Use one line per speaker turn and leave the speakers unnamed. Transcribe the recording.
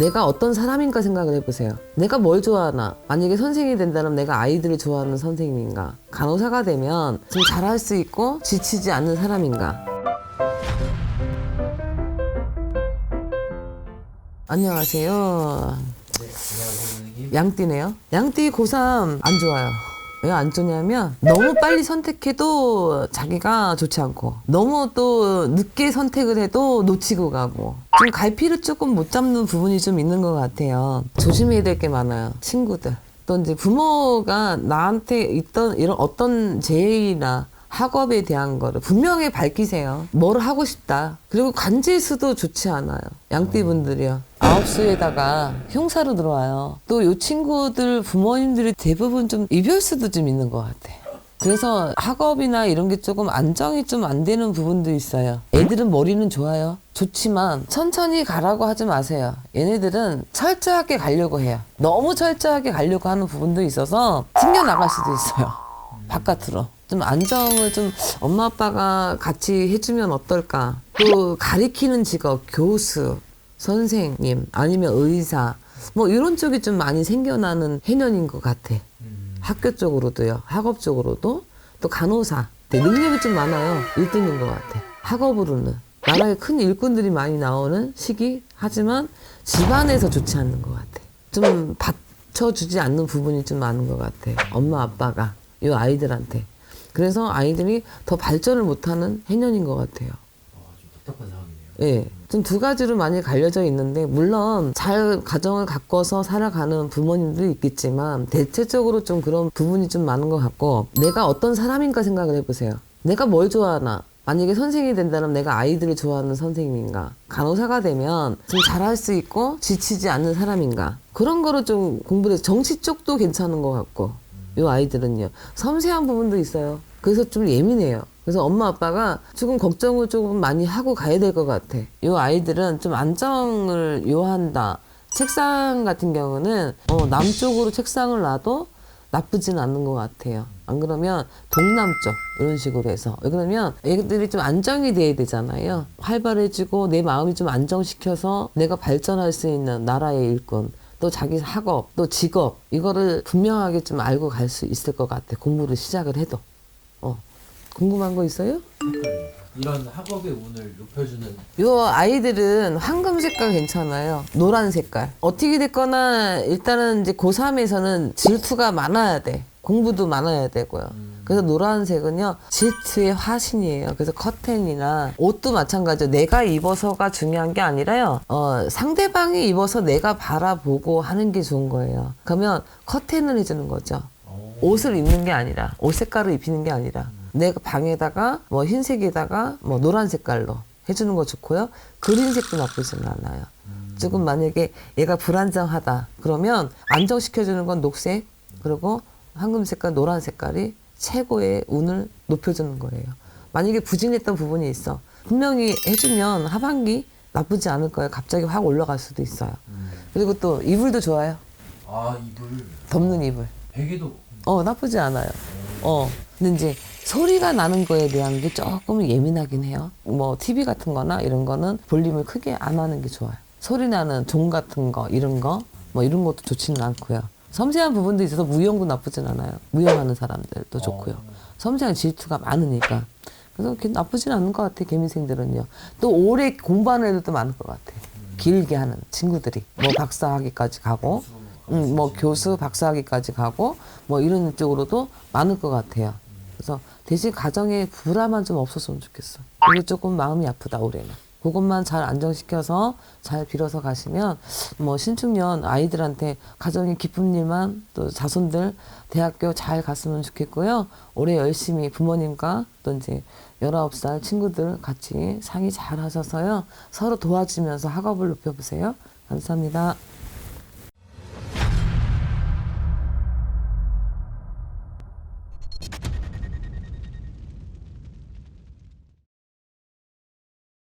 내가 어떤 사람인가 생각을 해보세요. 내가 뭘 좋아하나? 만약에 선생님이 된다면 내가 아이들을 좋아하는 선생님인가? 간호사가 되면 좀 잘할 수 있고 지치지 않는 사람인가? 안녕하세요.
네.
양띠네요. 양띠 고3 안 좋아요. 왜 안 좋냐면 너무 빨리 선택해도 자기가 좋지 않고 너무 또 늦게 선택을 해도 놓치고 가고 좀 갈피를 조금 못 잡는 부분이 좀 있는 것 같아요. 조심해야 될 게 많아요. 친구들. 또 이제 부모가 나한테 있던 이런 어떤 제의나 학업에 대한 거를 분명히 밝히세요. 뭘 하고 싶다. 그리고 관제수도 좋지 않아요. 양띠분들이요. 아홉 수에다가 형사로 들어와요. 또이 친구들 부모님들이 대부분 좀 이별수도 좀 있는 것 같아. 그래서 학업이나 이런 게 조금 안정이 좀 안 되는 부분도 있어요. 애들은 머리는 좋아요. 좋지만 천천히 가라고 하지 마세요. 얘네들은 철저하게 가려고 해요. 너무 철저하게 가려고 하는 부분도 있어서 튕겨나갈 수도 있어요. 바깥으로. 좀 안정을 좀 엄마 아빠가 같이 해주면 어떨까. 또 가리키는 직업, 교수, 선생님, 아니면 의사, 뭐 이런 쪽이 좀 많이 생겨나는 해년인 것 같아.
음,
학교 쪽으로도요, 학업 쪽으로도, 또 간호사. 네, 능력이 좀 많아요. 1등인 것 같아. 학업으로는. 나라에 큰 일꾼들이 많이 나오는 시기, 하지만 집안에서 좋지 않는 것 같아. 좀 받쳐주지 않는 부분이 좀 많은 것 같아. 엄마, 아빠가. 이 아이들한테. 그래서 아이들이 더 발전을 못하는 해년인 것 같아요.
아, 좀 답답한 상황이네요.
예. 좀두 가지로 많이 갈려져 있는데, 물론 잘 가정을 가꿔서 살아가는 부모님도 있겠지만, 대체적으로 좀 그런 부분이 좀 많은 것 같고, 내가 어떤 사람인가 생각을 해보세요. 내가 뭘 좋아하나? 만약에 선생님이 된다면 내가 아이들을 좋아하는 선생님인가? 간호사가 되면 좀 잘할 수 있고 지치지 않는 사람인가? 그런 거를 좀 공부를 해서 정치 쪽도 괜찮은 것 같고, 요 아이들은요. 섬세한 부분도 있어요. 그래서 좀 예민해요. 그래서 엄마 아빠가 조금 걱정을 조금 많이 하고 가야 될 것 같아. 요 아이들은 좀 안정을 요한다. 책상 같은 경우는 어, 남쪽으로 책상을 놔도 나쁘진 않는 것 같아요. 안 그러면 동남쪽 이런 식으로 해서 왜 그러면 애들이 좀 안정이 돼야 되잖아요. 활발해지고 내 마음이 좀 안정시켜서 내가 발전할 수 있는 나라의 일꾼 또 자기 학업 또 직업 이거를 분명하게 좀 알고 갈 수 있을 것 같아. 공부를 시작을 해도. 어 궁금한 거 있어요?
이런 학업의 운을 높여주는
요 아이들은 황금 색깔 괜찮아요. 노란 색깔. 어떻게 됐거나 일단은 이제 고3에서는 질투가 많아야 돼. 공부도 많아야 되고요. 그래서 노란색은요, 질투의 화신이에요. 그래서 커튼이나 옷도 마찬가지로 내가 입어서가 중요한 게 아니라요, 어, 상대방이 입어서 내가 바라보고 하는 게 좋은 거예요. 그러면 커튼을 해주는 거죠.
어,
옷을 입는 게 아니라 옷 색깔을 입히는 게 아니라 내가 방에다가 뭐 흰색에다가 뭐 노란 색깔로 해주는 거 좋고요 그린색도 나쁘지는 않아요 조금 만약에 얘가 불안정하다 그러면 안정시켜주는 건 녹색 그리고 황금 색깔 노란 색깔이 최고의 운을 높여주는 거예요 만약에 부진했던 부분이 있어 분명히 해주면 하반기 나쁘지 않을 거예요 갑자기 확 올라갈 수도 있어요 그리고 또 이불도 좋아요
아 이불
덮는 이불
베개도
어, 나쁘지 않아요. 어. 근데 이제 소리가 나는 거에 대한 게 조금 예민하긴 해요. 뭐 TV 같은 거나 이런 거는 볼륨을 크게 안 하는 게 좋아요. 소리 나는 종 같은 거, 이런 거, 뭐 이런 것도 좋지는 않고요. 섬세한 부분도 있어서 무용도 나쁘진 않아요. 무용하는 사람들도 좋고요. 섬세한 질투가 많으니까. 그래서 나쁘진 않은 것 같아요, 개미생들은요. 또 오래 공부하는 애들도 많을 것 같아요. 길게 하는 친구들이. 뭐 박사학위까지 가고, 음, 뭐 교수 박사학위까지 가고 뭐 이런 쪽으로도 많을 것 같아요. 그래서 대신 가정에 불화만 좀 없었으면 좋겠어. 그게 조금 마음이 아프다 올해는. 그것만 잘 안정시켜서 잘 빌어서 가시면 뭐 신축년 아이들한테 가정의 기쁜 일만 또 자손들 대학교 잘 갔으면 좋겠고요. 올해 열심히 부모님과 또 이제 19살 친구들 같이 상의 잘 하셔서요. 서로 도와주면서 학업을 높여보세요. 감사합니다.